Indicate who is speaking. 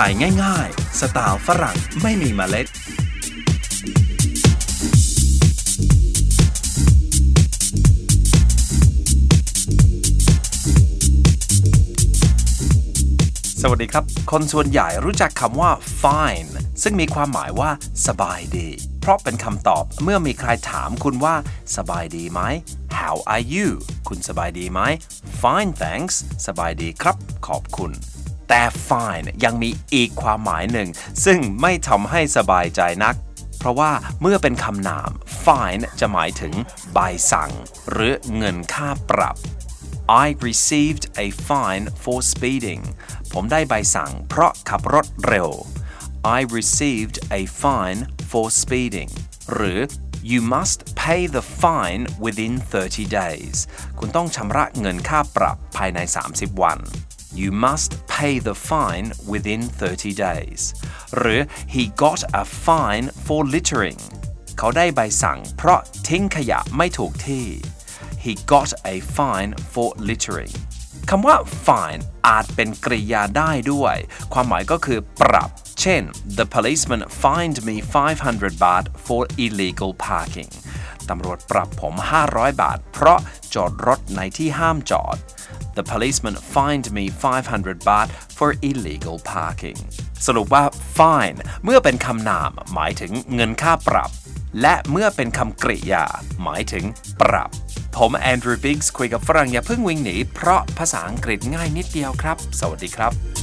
Speaker 1: ถ่ายง่ายๆ สไตล์ฝรั่งไม่มีเมล็ด สวัสดีครับ คนส่วนใหญ่รู้จักคำว่า fine ซึ่งมีความหมายว่า สบายดี เพราะเป็นคำตอบเมื่อมีใครถามคุณว่า สบายดีไหม How are you คุณสบายดีไหม Fine thanks สบายดีครับ ขอบคุณ แต่ fine ยังมีอีกความหมายหนึ่ง ซึ่งไม่ทำให้สบายใจนัก เพราะว่าเมื่อเป็นคำนาม fine จะหมายถึงใบสั่ง หรือเงินค่าปรับ I received a fine for speeding ผมได้ใบสั่งเพราะขับรถเร็ว I received a fine for speeding หรือ You must pay the fine within 30 days คุณต้องชำระเงินค่าปรับภายใน 30 วัน You must pay the fine within 30 days หรือ He got a fine for littering เขาได้ใบสั่งเพราะทิ้งขยะไม่ถูกที่ He got a fine for littering คำว่า fine อาจเป็นกริยาได้ด้วย ความหมายก็คือปรับ เช่น The policeman fined me 500 baht for illegal parking ตำรวจปรับผม 500 บาท เพราะจอดรถในที่ห้ามจอด The policeman fined me 500 baht for illegal parking สรุปว่า fine เมื่อเป็นคำนาม หมายถึงเงินค่าปรับ และเมื่อเป็นคำกริยา หมายถึงปรับ ผมแอนดรูว์บิกส์คุยกับฝรั่งอย่าเพิ่งวิ่งหนี เพราะภาษาอังกฤษง่ายนิดเดียวครับ สวัสดีครับ